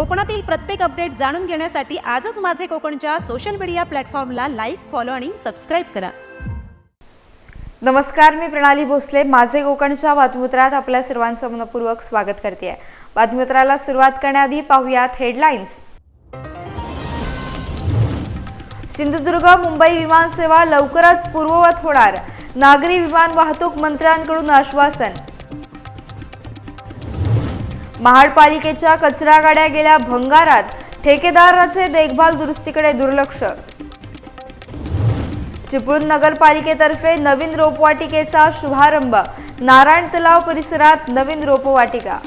कोकणातील प्रत्येक अपडेट जाणून घेण्यासाठी आजच माझे कोकणच्या सोशल मीडिया प्लॅटफॉर्मला लाईक फॉलो आणि सबस्क्राईब करा. नमस्कार मी प्रणाली भोसले. माझे कोकणच्या बातमीपत्रात आपल्या सर्वांचं मनपूर्वक स्वागत करते बातमीपत्राला सुरुवात करण्याआधी पाहूयात हेडलाईन्स सिंधुदुर्ग मुंबई विमानसेवा लवकरच पूर्ववत होणार. नागरी विमान वाहतूक मंत्र्यांकडून आश्वासन. महाडपालिकेच्या कचरा गाड्या गेल्या भंगारात. ठेकेदाराचे देखभाल दुरुस्तीकडे दुर्लक्ष. चिपळूण नगरपालिकेतर्फे नवीन रोपवाटिकेचा शुभारंभ. नारायण तलाव परिसरात नवीन रोपवाटिका.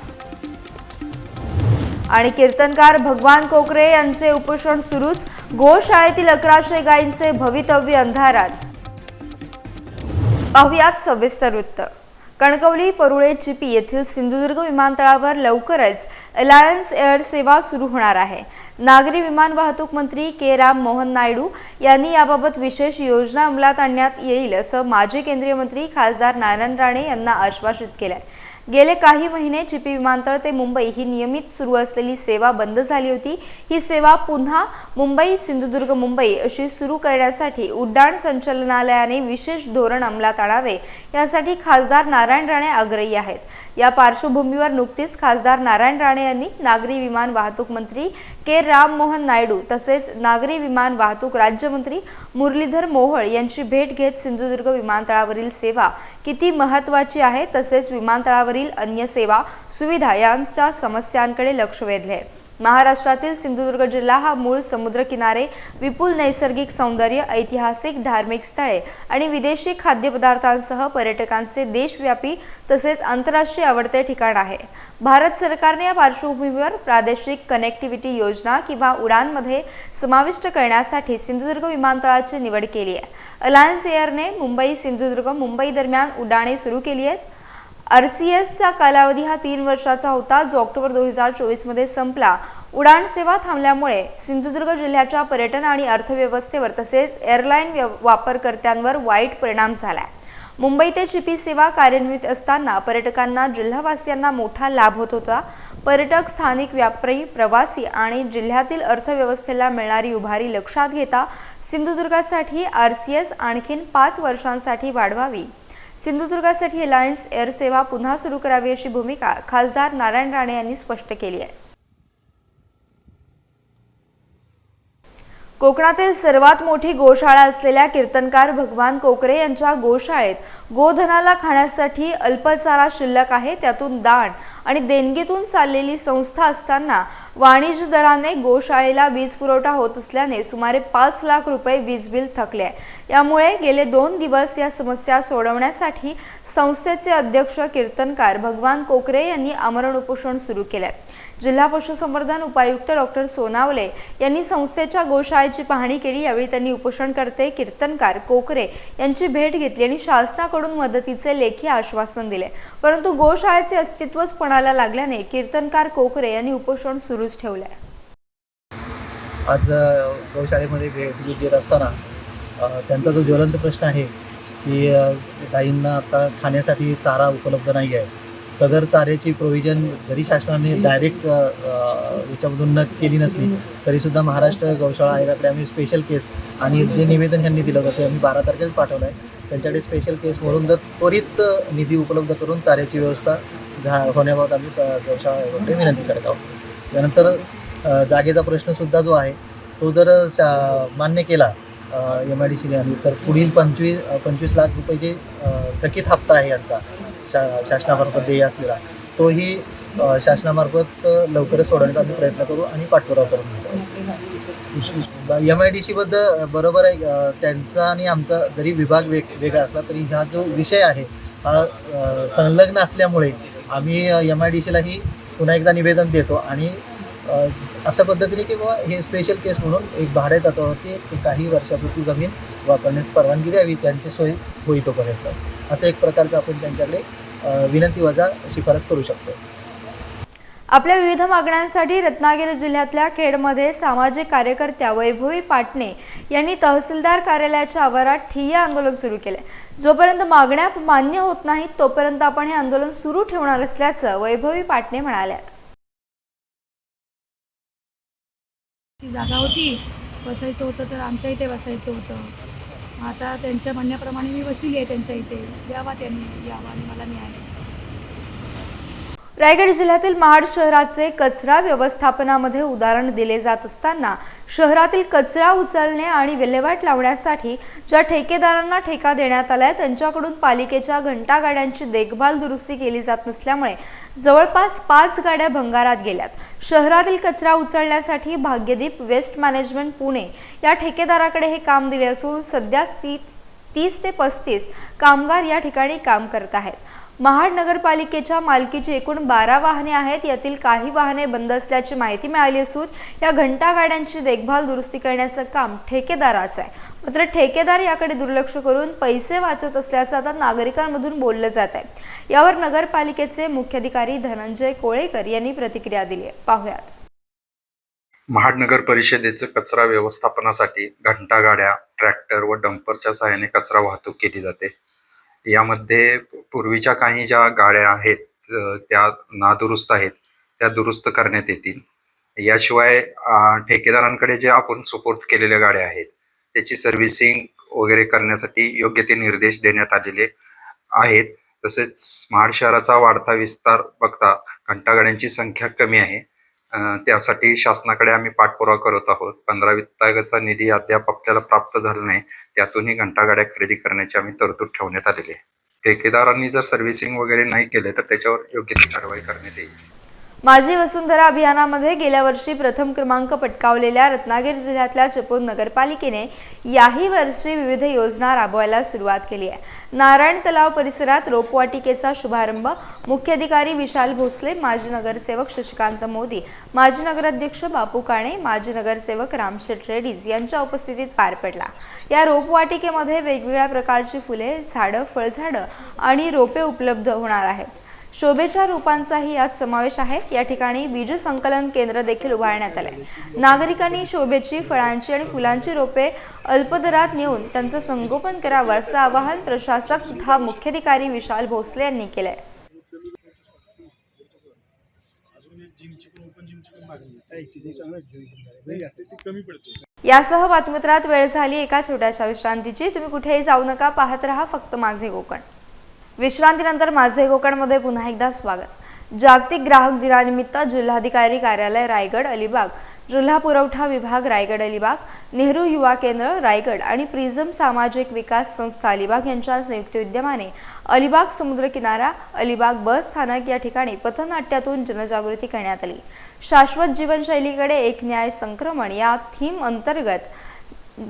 आणि कीर्तनकार भगवान कोकरे यांचे उपोषण सुरूच. गोशाळेतील अकराशे गायींचे भवितव्य अंधारात. पाहुयात सविस्तर वृत्त. कणकवली परुळे चिपी येथील सिंधुदुर्ग विमानतळावर लवकरच अलायन्स एअर सेवा सुरू होणार आहे. नागरी विमान वाहतूक मंत्री के. राम मोहन नायडू यांनी याबाबत विशेष योजना अंमलात आणण्यात येईल असं माजी केंद्रीय मंत्री खासदार नारायण राणे यांना आश्वासित केलंय. गेले काही महिने चिपी विमानतळ ते मुंबई ही नियमित सुरू असलेली सेवा बंद झाली होती. ही सेवा पुन्हा मुंबई सिंधुदुर्ग मुंबई अशी सुरू करण्यासाठी उड्डाण संचालनालयाने विशेष धोरण अंमलात आणावे. यासाठी खासदार नारायण राणे आग्रही आहेत. या पार्श्वभूमीवर नुकतीच खासदार नारायण राणे यांनी नागरी विमान वाहतूक मंत्री के राम मोहन नायडू तसेच नागरी विमान वाहतूक राज्यमंत्री मुरलीधर मोहोळ यांची भेट घेत सिंधुदुर्ग विमानतळावरील सेवा किती महत्त्वाची आहे तसेच विमानतळावरील अन्य सेवा सुविधा यांच्या समस्यांकडे लक्ष वेधले. महाराष्ट्रातील सिंधुदुर्ग जिल्हा हा मूळ समुद्रकिनारे विपुल नैसर्गिक सौंदर्य ऐतिहासिक धार्मिक स्थळे आणि विदेशी खाद्यपदार्थांसह पर्यटकांचे देशव्यापी तसेच आंतरराष्ट्रीय आवडते ठिकाण आहे. भारत सरकारने या पार्श्वभूमीवर प्रादेशिक कनेक्टिव्हिटी योजना किंवा उडानमध्ये समाविष्ट करण्यासाठी सिंधुदुर्ग विमानतळाची निवड केली आहे. अलायन्स एअरने मुंबई सिंधुदुर्ग मुंबई दरम्यान उड्डाणे सुरू केली आहेत. आर सी एसचा कालावधी हा तीन वर्षाचा होता. जो ऑक्टोबर दोन हजार चोवीसमध्ये संपला. उडाण सेवा थांबल्यामुळे सिंधुदुर्ग जिल्ह्याच्या पर्यटन आणि अर्थव्यवस्थेवर तसेच एअरलाईन वापरकर्त्यांवर वाईट परिणाम झाला मुंबई ते चिपी सेवा कार्यान्वित असताना पर्यटकांना जिल्हावासियांना मोठा लाभ होत होता. पर्यटक स्थानिक व्यापारी प्रवासी आणि जिल्ह्यातील अर्थव्यवस्थेला मिळणारी उभारी लक्षात घेता सिंधुदुर्गासाठी आर सी एस आणखीन पाच वर्षांसाठी वाढवावी. सिंधुदुर्गासाठी अलायन्स एअर सेवा पुन्हा सुरू करावी अशी भूमिका खासदार नारायण राणे यांनी स्पष्ट केली आहे. कोकणातील सर्वात मोठी गोशाळा असलेल्या कीर्तनकार भगवान कोकरे यांच्या गोशाळेत गोधनाला खाण्यासाठी अल्पचारा शिल्लक आहे त्यातून दान आणि देणगीतून चाललेली संस्था असताना वाणिज्य दराने गोशाळेला वीज पुरवठा होत असल्याने सुमारे पाच लाख रुपये वीज बिल थकले आहे. यामुळे गेले दोन दिवस या समस्या सोडवण्यासाठी संस्थेचे अध्यक्ष कीर्तनकार भगवान कोकरे यांनी आमरण उपोषण सुरू केले जिल्हा पशुसंवर्धन उपायुक्त डॉक्टर सोनावले यांनी संस्थेच्या गोशाळेची पाहणी केली. यावेळी त्यांनी उपोषणकर्ते कीर्तनकार कोकरे यांची भेट घेतली आणि शासनाकडून मदतीचे लेखी आश्वासन दिले. परंतु गोशाळेचे अस्तित्वच पणाला लागल्याने कीर्तनकार कोकरे यांनी उपोषण सुरूच ठेवले आज गौशाळेमध्ये भेट देत असताना त्यांचा जो ज्वलंत प्रश्न आहे की गाईंना आता खाण्यासाठी चारा उपलब्ध नाही आहे सदर चाऱ्याची प्रोव्हिजन जरी शासनाने डायरेक्ट याच्यामधून न केली नसली तरीसुद्धा महाराष्ट्र गौशाळा आयोगाकडे आम्ही स्पेशल केस आणि जे निवेदन यांनी दिलं होतं ते आम्ही बारा तारखेच पाठवलं आहे. त्यांच्याकडे स्पेशल केस म्हणून जर त्वरित निधी उपलब्ध करून चाऱ्याची व्यवस्था झा होण्याबाबत आम्ही गौशाळा आयोगाकडे विनंती करत आहोत. त्यानंतर जागेचा प्रश्नसुद्धा जो आहे तो जर शा मान्य केला एम आय डी सीने आणि तर पुढील पंचवीस पंचवीस लाख रुपये जे थकीत हप्ता आहे यांचा शा शासनामार्फत देय असलेला तोही शासनामार्फत लवकरच सोडवण्याचा आम्ही प्रयत्न करू आणि पाठपुरावा करून एम आय डी सीबद्दल बरोबर आहे त्यांचा आणि आमचा जरी विभाग वेग वेगळा असला तरी हा जो विषय आहे हा संलग्न असल्यामुळे आम्ही एम आय डी सीलाही पुन्हा एकदा निवेदन देतो आणि अशा पद्धतीने की बाबा हे स्पेशल केस म्हणून एक भाडे तत्वावरती काही वर्षापूर्वी जमीन वापरण्यास परवानगी द्यावी त्यांची सोय होई तोपर्यंत. असं एक प्रकारचं आपण त्यांच्याकडे विनंती वजा शिफारस करू शकतो. आपल्या विविध मागण्यांसाठी रत्नागिरी जिल्ह्यातल्या खेडमध्ये सामाजिक कार्यकर्त्या वैभवी पाटणे यांनी तहसीलदार कार्यालयाच्या आवारात ठिय्या आंदोलन सुरू केले. जोपर्यंत मागण्या मान्य होत नाहीत तोपर्यंत आपण हे आंदोलन सुरू ठेवणार असल्याचं वैभवी पाटणे म्हणाल्यात. जागा होती. बसायचं होतं तर आमच्या इथे बसायचं होतं. आता त्यांच्या म्हणण्याप्रमाणे मी बसलेली आहे त्यांच्या इथे. द्यावा त्यांनी यावा आणि मला न्याय रायगड जिल्ह्यातील महाड शहराचे कचरा व्यवस्थापनामध्ये उदाहरण दिले जात असताना शहरातील कचरा उचलणे आणि विल्हेवाट लावण्यासाठी ज्या ठेकेदारांना ठेका देण्यात आलाय त्यांच्याकडून पालिकेच्या घंटागाड्यांची देखभाल दुरुस्ती केली जात नसल्यामुळे जवळपास पाच गाड्या भंगारात गेल्यात. शहरातील कचरा उचलण्यासाठी भाग्यदीप वेस्ट मॅनेजमेंट पुणे या ठेकेदाराकडे हे काम दिले असून सध्या ती तीस ते पस्तीस कामगार या ठिकाणी काम करत आहेत. महाड नगरपालिकेच्या मालकीची एकूण बारा वाहने आहेत. यातील काही वाहने बंद असल्याची माहिती मिळाली असून या घंटागाड्यांची देखभाल दुरुस्ती करण्याचं काम ठेकेदाराचं आहे. मात्र ठेकेदार याकडे दुर्लक्ष करून पैसे वाचवत असल्याचं आता नागरिकांमधून बोललं जात आहे. यावर नगरपालिकेचे मुख्याधिकारी धनंजय कोळेकर यांनी प्रतिक्रिया दिली आहे. पाहुयात. महाड नगर परिषदेचं कचरा व्यवस्थापनासाठी घंटागाड्या ट्रॅक्टर व डंपरच्या सहाय्याने कचरा वाहतूक केली जाते. यामध्ये पूर्वीच्या काही ज्या गाड्या आहेत त्या नादुरुस्त आहेत त्या दुरुस्त करण्यात येतील. याशिवाय ठेकेदारांकडे जे आपण सुपूर्द केलेल्या गाड्या आहेत त्याची सर्व्हिसिंग वगैरे करण्यासाठी योग्य ते निर्देश देण्यात आलेले आहेत. तसेच महाड शहराचा वाढता विस्तार बघता घंटागाड्यांची संख्या कमी आहे. त्यासाठी शासनाकडे आम्ही पाठपुरावा करत आहोत. पंधरा वित्ताचा निधी अद्याप आपल्याला प्राप्त झाला नाही त्यातूनही घंटागाड्या खरेदी करण्याची आम्ही तरतूद ठेवण्यात आलेली आहे. ठेकेदारांनी जर सर्व्हिसिंग वगैरे नाही केले तर त्याच्यावर योग्य ती कारवाई करण्यात येईल. माझी वसुंधरा अभियानामध्ये गेल्या वर्षी प्रथम क्रमांक पटकावलेल्या रत्नागिरी जिल्ह्यातल्या चिपळूण नगरपालिकेने याही वर्षी विविध योजना राबवायला सुरुवात केली आहे. नारायण तलाव परिसरात रोपवाटिकेचा शुभारंभ मुख्याधिकारी विशाल भोसले माजी नगरसेवक शशिकांत मोदी माजी नगराध्यक्ष बापू काणे माजी नगरसेवक रामशेठ रेड्डीज यांच्या उपस्थितीत पार पडला. या रोपवाटिकेमध्ये वेगवेगळ्या प्रकारची फुले झाडं फळझाडं आणि रोपे उपलब्ध होणार आहेत. शोभेच्या रूपांचाही यात समावेश आहे. या ठिकाणी बीज संकलन केंद्र देखील उभारण्यात आले. नागरिकांनी शोभेची फळांची आणि फुलांची रोपे अल्पदरात नेऊन त्यांचं संगोपन करावं असं आवाहन प्रशासक तथा मुख्याधिकारी विशाल भोसले यांनी केलंय. यासह बातमीपत्रात वेळ झाली एका छोट्याशा विश्रांतीची. तुम्ही कुठेही जाऊ नका पाहत रहा फक्त माझे कोकण. विश्रांतीनंतर माझे कोकणमध्ये पुन्हा एकदा स्वागत. जागतिक ग्राहक दिनानिमित्त जिल्हाधिकारी कार्यालय रायगड अलिबाग जिल्हा पुरवठा विभाग रायगड अलिबाग नेहरू युवा केंद्र रायगड आणि प्रिझम सामाजिक विकास संस्था अलिबाग यांच्या संयुक्त विद्यमाने अलिबाग समुद्रकिनारा अलिबाग बस स्थानक या ठिकाणी पथनाट्यातून जनजागृती करण्यात आली. शाश्वत जीवनशैलीकडे एक न्याय संक्रमण या थीम अंतर्गत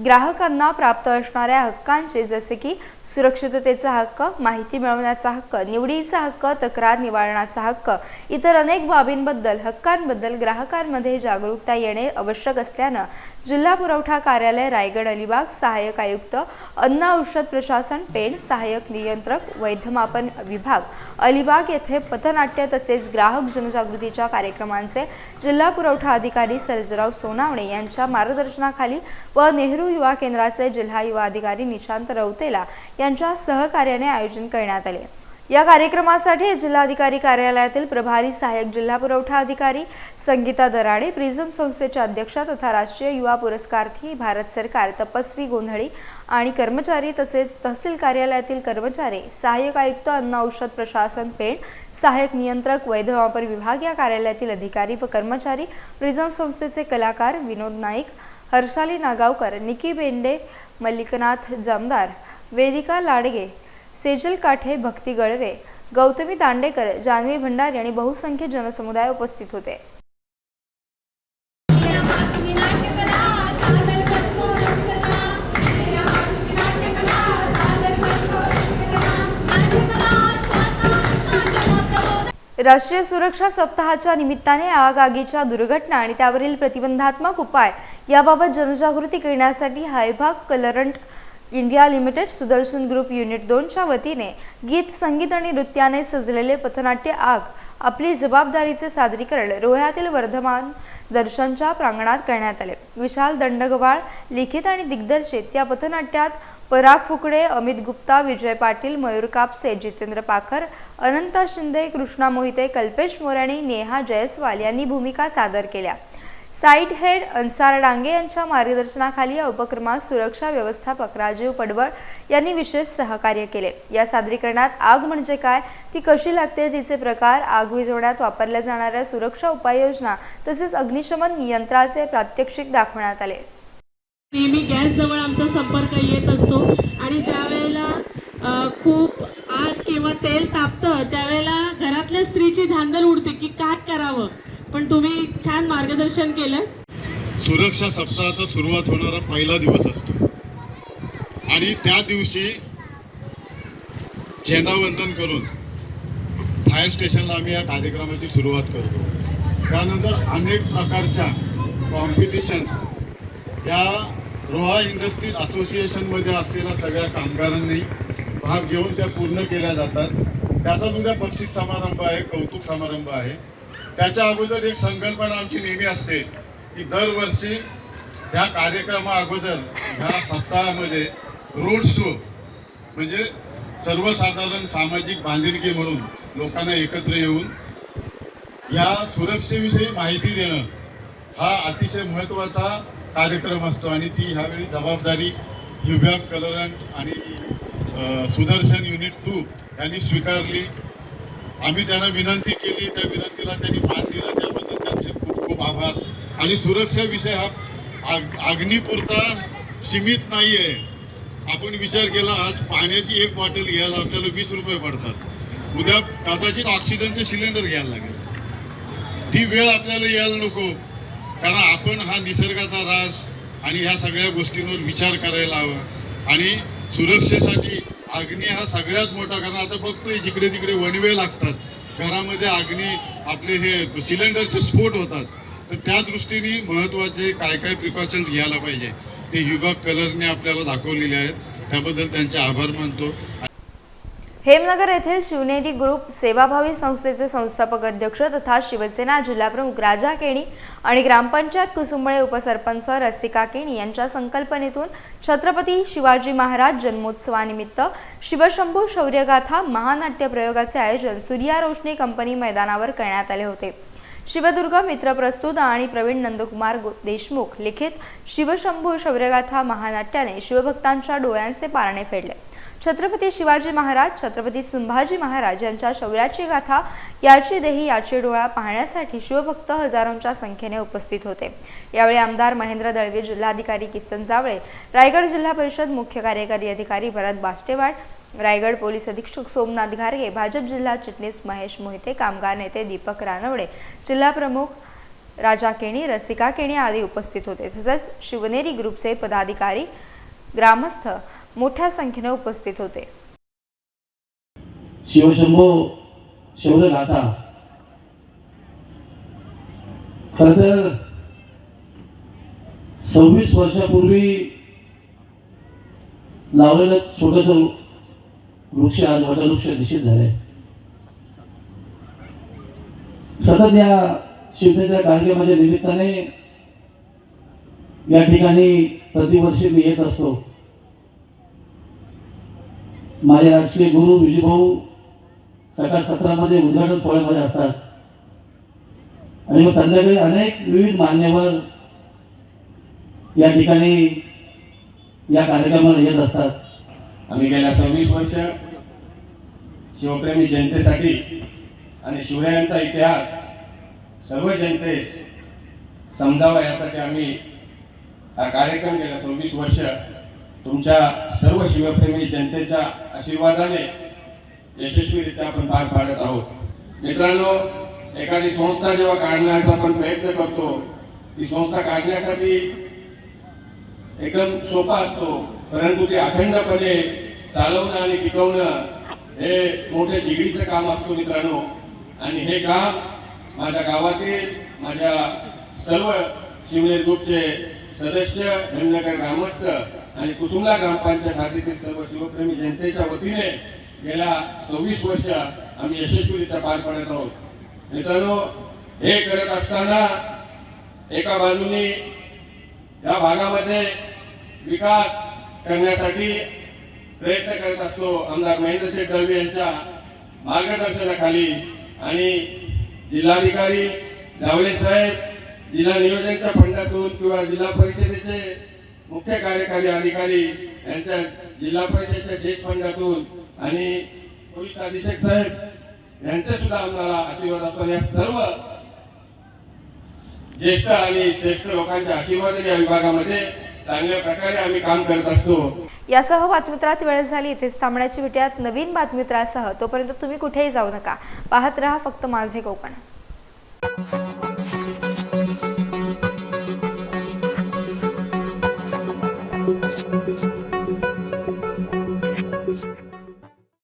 ग्राहकांना प्राप्त असणाऱ्या हक्कांचे जसे की सुरक्षिततेचा हक्क माहिती मिळवण्याचा हक्क निवडीचा हक्क तक्रार निवारणाचा हक्क इतर अनेक बाबींबद्दल हक्कांबद्दल ग्राहकांमध्ये जागरूकता येणे आवश्यक असल्यानं जिल्हा पुरवठा कार्यालय रायगड अलिबाग सहाय्यक आयुक्त अन्न औषध प्रशासन पेण सहाय्यक नियंत्रक वैधमापन विभाग अलिबाग येथे पथनाट्य तसेच ग्राहक जनजागृतीच्या कार्यक्रमांचे जिल्हा पुरवठा अधिकारी सर्जराव सोनावणे यांच्या मार्गदर्शनाखाली व नेहरू युवा केंद्राचे जिल्हा युवा अधिकारी निशांत रौतेला यांच्या सहकार्याने आयोजन करण्यात आले. या कार्यक्रमासाठी जिल्हाधिकारी कार्यालयातील प्रभारी सहाय्यक जिल्हा पुरवठा अधिकारी संगीता दराडे प्रिझम संस्थेच्या अध्यक्षा तथा राष्ट्रीय युवा पुरस्कार्थी भारत सरकार तपस्वी गोंधळी आणि कर्मचारी तसेच तहसील कार्यालयातील कर्मचारी सहाय्यक आयुक्त अन्न औषध प्रशासन पेण सहाय्यक नियंत्रक वैधवापर विभाग या कार्यालयातील अधिकारी व कर्मचारी प्रिझम संस्थेचे कलाकार विनोद नाईक हर्षाली नागावकर निकी बेंडे मल्लिकनाथ जमदार वेदिका लाडगे सेजल काठे भक्ती गळवे गौतमी दांडेकर जान्हवी भंडारी आणि बहुसंख्य जनसमुदाय उपस्थित होते. राष्ट्रीय सुरक्षा सप्ताहाच्या निमित्ताने आग आगीच्या दुर्घटना आणि त्यावरील प्रतिबंधात्मक उपाय याबाबत जनजागृती करण्यासाठी हायभाग Colorant India Limited Sudarshan group unit दोनच्या वतीने गीत संगीत आणि नृत्याने सजलेले पथनाट्य आग आपली जबाबदारीचे सादरीकरण रोह्यातील वर्धमान दर्शनच्या प्रांगणात करण्यात आले. विशाल दंडगवाळ लिखित आणि दिग्दर्शित या पथनाट्यात पराग फुकडे अमित गुप्ता विजय पाटील मयूर कापसे जितेंद्र पाखर अनंता शिंदे कृष्णा मोहिते कल्पेश मोराणी नेहा जयस्वाल यांनी भूमिका सादर केल्या. साईट हेड अन्सार डांगे यांच्या मार्गदर्शनाखाली या उपक्रमात सुरक्षा व्यवस्थापक राजीव पडवळ यांनी विशेष सहकार्य केले. या सादरीकरणात आग म्हणजे काय ती कशी लागते तिचे प्रकार आग विझवण्यात वापरल्या जाणाऱ्या सुरक्षा उपाययोजना तसेच अग्निशमन नियंत्रणाचे प्रात्यक्षिक दाखवण्यात आले. नेहमी गॅसजवळ आमचा संपर्क येत असतो आणि ज्या वेळेला खूप आग किंवा तेल तापतं त्यावेळेला घरातल्या स्त्रीची धांदल उडते की काय करावं? पण तुम्ही छान मार्गदर्शन केलं सुरक्षा सप्ताहाचा सुरुवात होणारा पहिला दिवस असतो. आणि त्या दिवशी झेंडावंदन करून फायर स्टेशनला आम्ही या कार्यक्रमाची सुरुवात करतो. त्यानंतर अनेक प्रकारच्या कॉम्पिटिशन्स या रोहा इंडस्ट्रीज असोसिएशनमध्ये असलेल्या सगळ्या कामगारांनी भाग घेऊन त्या पूर्ण केल्या जातात. त्याचा सुद्धा बक्षीस समारंभ आहे कौतुक समारंभ आहे. त्याच्या अगोदर एक संकल्पना आमची नेहमी असते की दरवर्षी ह्या कार्यक्रमा अगोदर ह्या सप्ताहामध्ये रोड शो म्हणजे सर्वसाधारण सामाजिक बांधिलकी म्हणून लोकांना एकत्र येऊन या सुरक्षेविषयी माहिती देणं हा अतिशय महत्त्वाचा कार्यक्रम असतो. आणि ती ह्यावेळी जबाबदारी युव्या कलरंट आणि सुदर्शन युनिट टू यांनी स्वीकारली. आम्ही त्यांना विनंती केली त्या विनंतीला त्यांनी मान दिला त्याबद्दल त्यांचे खूप खूप आभार. आणि सुरक्षा विषय हा आग अग्निपुरता सीमित नाही आहे आपण विचार केला आज पाण्याची एक बॉटल घ्यायला आपल्याला वीस रुपये पडतात. उद्या कदाचित ऑक्सिजनचे सिलेंडर घ्यायला लागेल. ती वेळ आपल्याला यायला नको. कारण आपण हा निसर्गाचा रास आणि ह्या सगळ्या गोष्टींवर विचार करायला हवा. आणि सुरक्षेसाठी अग्नी हा सगळ्यात मोठा कारण आता बघतोय जिकडे तिकडे वणवे लागतात. घरामध्ये अग्नी आपले हे सिलेंडरचे स्फोट होतात. तर त्या दृष्टीने महत्त्वाचे काय काय प्रिकॉशन्स घ्यायला पाहिजे. ते युगा कलरने आपल्याला दाखवलेले आहेत. त्याबद्दल त्यांचे आभार मानतो. हेमनगर येथील शिवनेरी ग्रुप सेवाभावी संस्थेचे संस्थापक अध्यक्ष तथा शिवसेना जिल्हाप्रमुख राजा केणी आणि ग्रामपंचायत कुसुंबळे उपसरपंच रसिका केणी यांच्या संकल्पनेतून छत्रपती शिवाजी महाराज जन्मोत्सवानिमित्त शिवशंभू शौर्यगाथा महानाट्य प्रयोगाचे आयोजन सूर्या रोशनी कंपनी मैदानावर करण्यात आले होते. शिवदुर्ग मित्र प्रस्तुत आणि प्रवीण नंदकुमार देशमुख लिखित शिवशंभू शौर्यगाथा महानाट्याने शिवभक्तांच्या डोळ्यांचे पारणे फेडले. छत्रपती शिवाजी महाराज छत्रपती संभाजी महाराज यांच्या शौर्याची गाथा याची देही याची डोळा पाहण्यासाठी शिवभक्त हजारोंच्या संख्येने उपस्थित होते. यावेळी आमदार महेंद्र दळवे जिल्हाधिकारी किसन जावळे रायगड जिल्हा परिषद मुख्य कार्यकारी अधिकारी भरत बास्टेवाड रायगड पोलीस अधीक्षक सोमनाथ घारगे भाजप जिल्हा चिटणीस महेश मोहिते कामगार नेते दीपक रानवडे जिल्हा प्रमुख राजा केणी रसिका केणी आदी उपस्थित होते. तसेच शिवनेरी ग्रुपचे पदाधिकारी ग्रामस्थ मोठ्या संख्येने उपस्थित होते. शिवशंभो शौर्यगाथा खर तर सव्वीस वर्षापूर्वी लावलेलं छोटस वृक्ष आज वटवृक्ष निश्चित झाले सतत या शिवसेनेच्या कार्यक्रमाच्या निमित्ताने या ठिकाणी प्रतिवर्षी मी येत असतो. माझे राजकीय गुरु विजयभाऊ सकाळ सत्रामध्ये उद्घाटन सोहळ्यामध्ये असतात. आणि मग संध्याकाळी अनेक विविध मान्यवर या ठिकाणी या कार्यक्रमाला येत असतात. आम्ही गेल्या सव्वीस वर्ष शिवप्रेमी जनतेसाठी आणि शिवरायांचा इतिहास सर्व जनतेस समजावा यासाठी आम्ही हा कार्यक्रम गेल्या सव्वीस वर्ष तुमच्या सर्व शिवप्रेमी जनतेच्या आशीर्वादाने यशस्वीरित्या आपण पार पाडत आहोत. मित्रांनो एखादी संस्था जेव्हा काढण्याचा आपण प्रयत्न करतो ती संस्था काढण्यासाठी एकदम सोपा असतो परंतु ती अखंडपणे चालवणं आणि टिकवणं हे मोठे जिगडीचं काम असतो मित्रांनो. आणि हे काम माझ्या गावातील माझ्या सर्व शिवनेर ग्रुपचे सदस्य हेमनगर ग्रामस्थ आणि कुसुमला ग्रामपंचायत हातीतील सर्व शिवप्रेमी जनतेच्या वतीने गेल्या सव्वीस वर्ष आम्ही यशस्वीरित्या पार पाडत आहोत. मित्रांनो हे करत असताना एका बाजूने या भागामध्ये विकास करण्यासाठी प्रयत्न करत असतो आमदार महेंद्र दळवी यांच्या मार्गदर्शनाखाली आणि जिल्हाधिकारी जावळे साहेब जिल्हा नियोजनच्या फंडातून किंवा जिल्हा परिषदेचे मुख्य कार्यकारी अधिकारी यांच्या जिल्हा परिषदच्या शेष फंडातून आणि पोलीस अधीक्षक साहेब यांचे सुद्धा आम्हाला आशीर्वाद असतो. या सर्व ज्येष्ठ आणि श्रेष्ठ लोकांच्या आशीर्वादाने या विभागामध्ये चांगल्या प्रकारे आम्ही काम करत असतो. यासह बातमीत्रात वेळ झाली इथेच थांबण्याची भेटूयात नवीन बातमीत्रासह तोपर्यंत तुम्ही कुठेही जाऊ नका. पाहत राहा फक्त माझे कोकण.